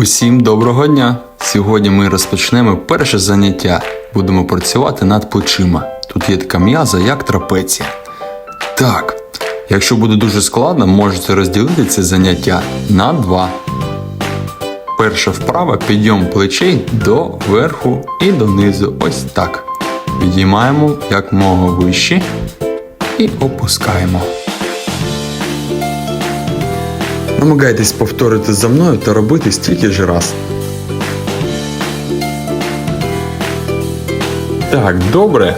Усім доброго дня! Сьогодні ми розпочнемо перше заняття. Будемо працювати над плечима. Тут є така м'яза, як трапеція. Так, якщо буде дуже складно, можете розділити це заняття на два. Перша вправа підйом плечей до верху і донизу. Ось так. Підіймаємо якмога вище і опускаємо. Намагайтесь повторити за мною та робити стільки ж раз. Так, добре.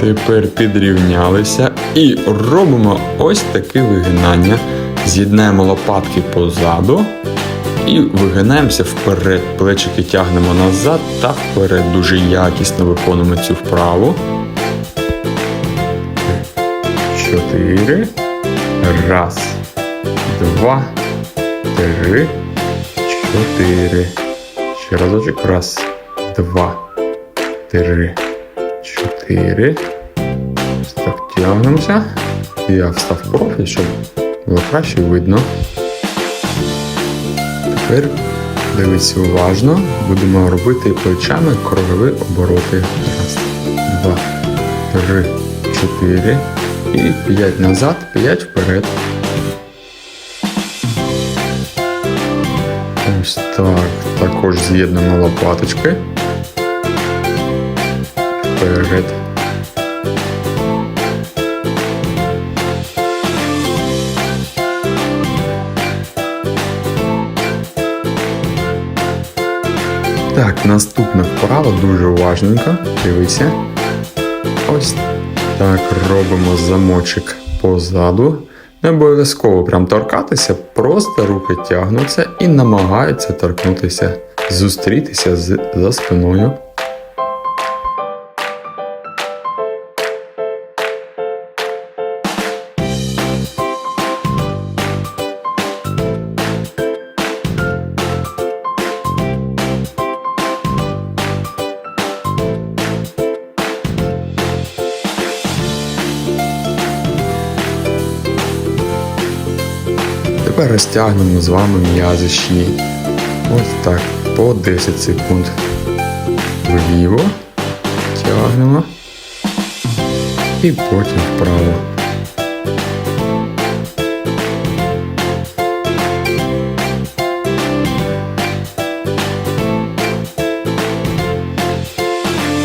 Тепер підрівнялися і робимо ось таке вигинання. З'єднаємо лопатки позаду і вигинаємося вперед. Плечики тягнемо назад та вперед. Дуже якісно виконуємо цю вправу. Чотири. Раз. Два. Три. Чотири. Ще разочок. Раз. Два. Три. Чотири. Так, тягнемося. Я встав профіль, щоб було краще видно. Тепер дивіться уважно. Будемо робити плечами кругові обороти. Раз, два, три, чотири. І п'ять назад, п'ять вперед. Ось так. Також з'єднуємо лопаточки. Вперед. Так, наступна вправа дуже уважненько. Дивися. Ось так, робимо замочок позаду. Не обов'язково прям торкатися, просто руки тягнуться і намагаються торкнутися, зустрітися з, за спиною. Розтягнемо з вами м'язи шиї. Ось так, по 10 секунд. Вліво тягнемо і потім вправо.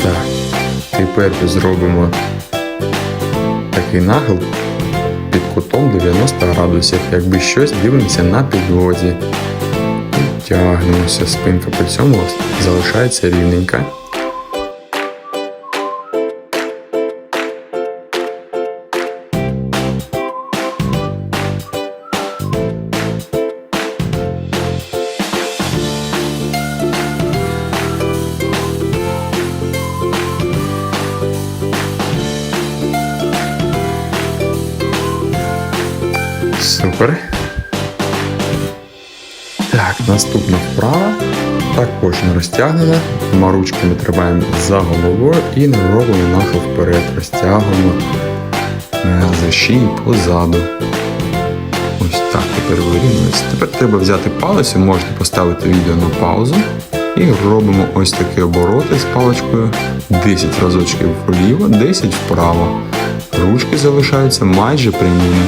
Так, тепер зробимо такий нахил кутом 90 градусів, якби щось дивимося на підлозі. Тягнемося, спинка при цьому залишається рівненька. Супер. Так, наступна вправа. Також не розтягнена. Двома ручками тримаємо за головою і не робимо нахил вперед. Розтягуємо за шиї позаду. Ось так тепер вирівнюється. Тепер треба взяти палець, можете поставити відео на паузу. І робимо ось такі обороти з паличкою. 10 разочків вліво, 10 вправо. Ручки залишаються майже прямими.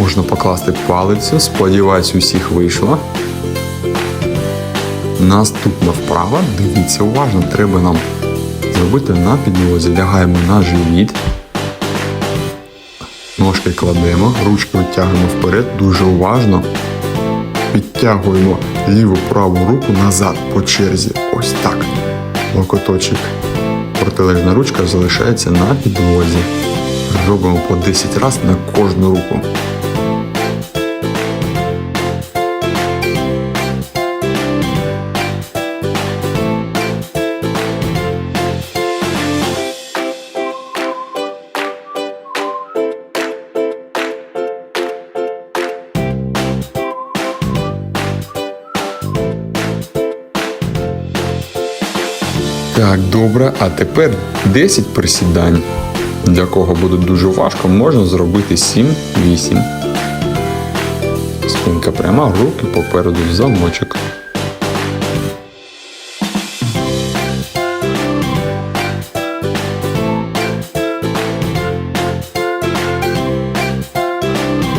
Можна покласти палицю, сподіваюсь, усіх вийшло. Наступна вправа, дивіться уважно, треба нам зробити на підлозі. Лягаємо на живіт. Ножки кладемо, ручки витягуємо вперед, дуже уважно. Підтягуємо ліву праву руку назад по черзі. Ось так. Локоточок. Протилежна ручка залишається на підлозі. Робимо по 10 разів на кожну руку. Так, добре, а тепер 10 присідань. Для кого буде дуже важко, можна зробити 7-8. Спинка пряма, руки попереду в замочок.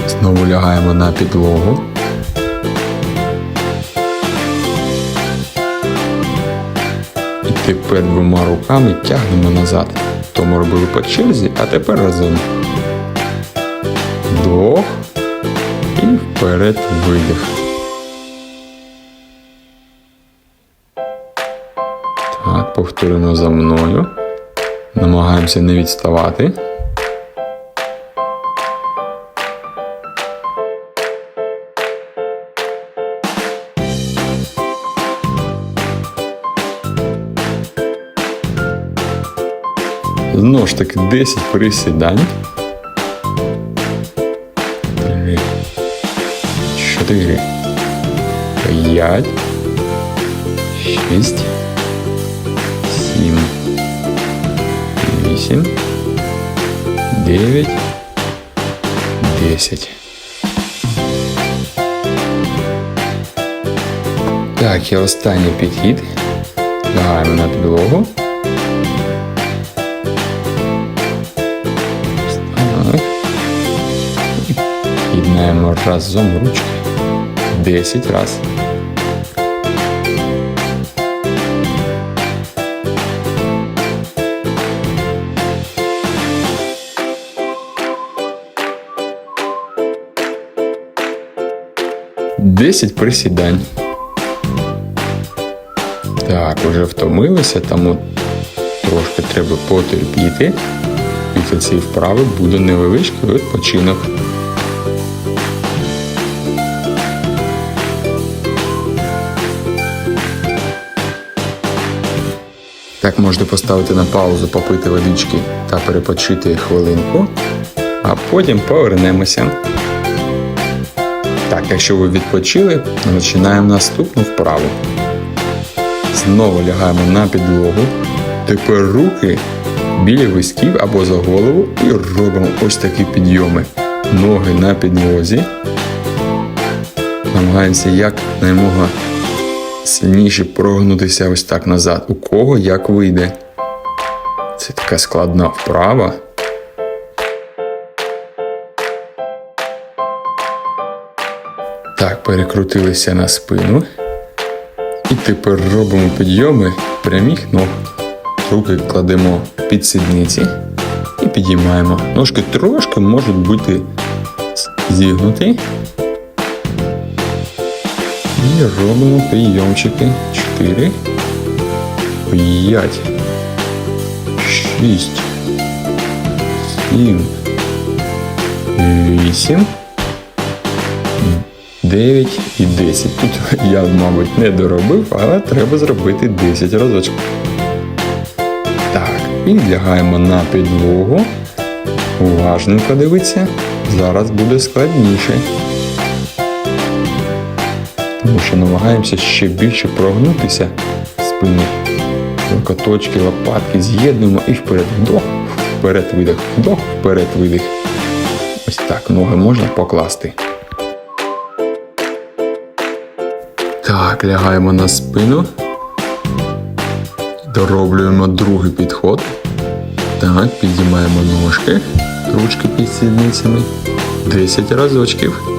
Знову лягаємо на підлогу. Тепер двома руками тягнемо назад. Тому робили по черзі, а тепер разом. Вдох і вперед видих. Так, повторюємо за мною. Намагаємося не відставати. Знову ж таки 10 присідань. Три, чотири, п'ять, шість, сім, вісім, дев'ять, десять. Так, і останній підхід. Лягаємо на підлогу. Єднаємо разом ручки. 10 раз. Десять присідань. Так, уже втомилися, тому трошки треба потерпіти. Після цієї вправи буде невеличкий відпочинок. Так можете поставити на паузу, попити водички та перепочити хвилинку, а потім повернемося. Так, якщо ви відпочили, починаємо наступну вправу. Знову лягаємо на підлогу. Тепер руки біля висків або за голову і робимо ось такі підйоми. Ноги на підлозі. Намагаємося як наймога сильніше прогнутися ось так назад. У кого як вийде. Це така складна вправа. Так, перекрутилися на спину. І тепер робимо підйоми прямих ног. Руки кладемо під сідниці і підіймаємо. Ножки трошки можуть бути зігнуті. І робимо підйомчики. 4, 5, 6, 7, 8, 9 і 10. Тут я, мабуть, не доробив, але треба зробити 10 разочків. Так, і лягаємо на підлогу. Уважненько дивіться. Зараз буде складніше. Тому що намагаємося ще більше прогнутися спини. Локоточки, лопатки з'єднуємо і вперед. Вдох, вперед видих, вдох, вперед видих. Ось так ноги можна покласти. Так, лягаємо на спину. Дороблюємо другий підход. Так, підіймаємо ножки, ручки під сідницями. 10 разочків.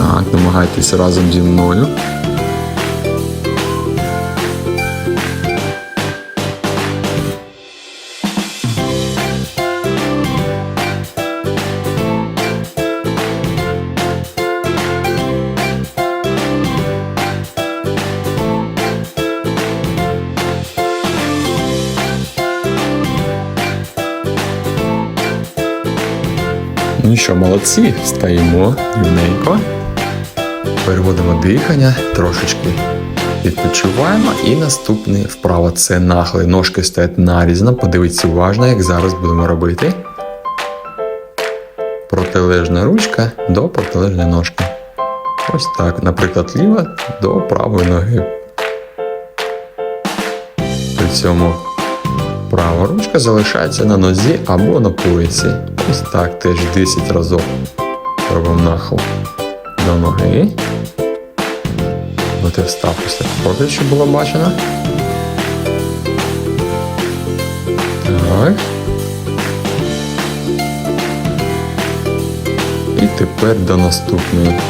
Так, намагайтесь разом зі мною. Ну що, молодці, стаємо рівненько. Переводимо дихання, трошечки відпочиваємо. І наступне вправо це нахили. Ножки стоять нарізно. Подивіться уважно, як зараз будемо робити. Протилежна ручка до протилежної ножки. Ось так. Наприклад, ліва до правої ноги. При цьому права ручка залишається на нозі або на поясі. Ось так теж 10 разів робимо нахил до ноги. Бо ти встав після проти, щоб було бачено. Так. І тепер до наступної.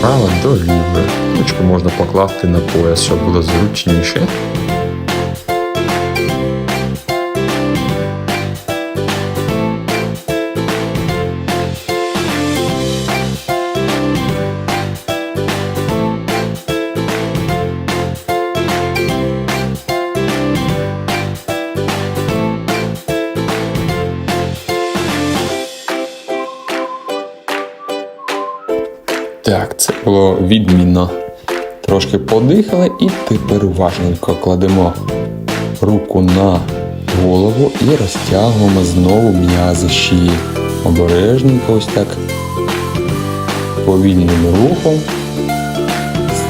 Право до лівої. Ручку можна покласти на пояс, щоб було зручніше. Було відмінно. Трошки подихали і тепер уважненько кладемо руку на голову і розтягуємо знову м'язи шиї. Обережненько ось так. Повільним рухом.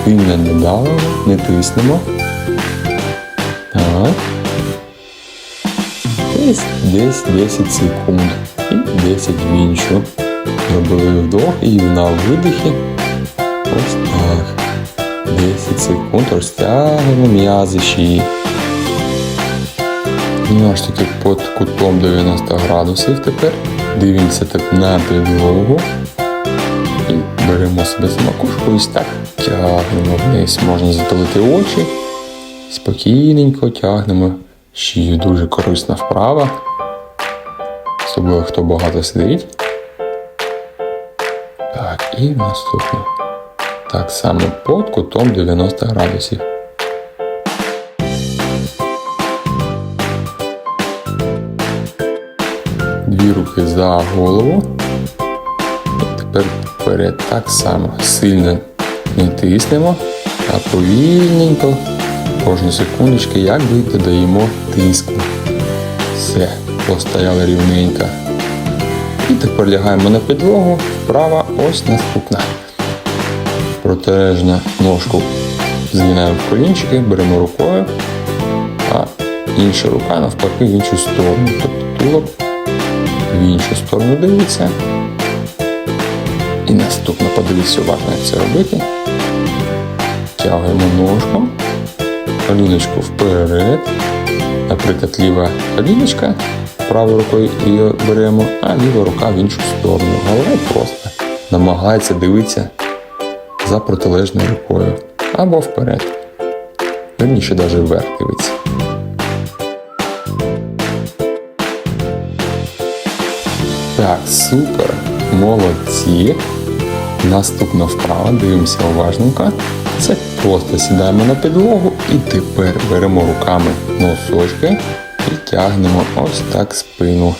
Сильно не давимо, не тиснемо. Так. Десь, десь 10 секунд. І 10 в іншу. Зробили вдох і на видихі. Ось так. 10 секунд розтягуємо м'язи шиї. Знову ж таки під кутом 90 градусів тепер. Дивимося так на підлогу. І беремо себе за макушку і ось так тягнемо вниз. Можна затулити очі. Спокійненько тягнемо. Шию дуже корисна вправа. Особливо хто багато сидить. Так, і наступне. Так само під кутом 90 градусів. Дві руки за голову. І тепер вперед так само. Сильно не тиснемо, а повільненько, кожну секундочку, як би додаємо тиску. Все, постояли рівненько. І тепер лягаємо на підлогу, вправа ось наступна. Протилежна ножку згинаємо в колінчики, беремо рукою, а інша рука навпаки в іншу сторону. Тобто тулок в іншу сторону дивиться. І наступно подивіться уважно, як це робити. Тягуємо ножку, коліночку вперед. Наприклад, ліва коліночка правою рукою її беремо, а ліва рука в іншу сторону. Голова просто намагається дивитися за протилежною рукою або вперед. Верніше навіть вверх дивиться. Так, супер, молодці. Наступна вправа, дивимося уважненько. Це просто сідаємо на підлогу і тепер беремо руками носочки і тягнемо ось так спину.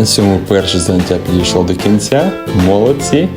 На цьому перше заняття підійшло до кінця. Молодці.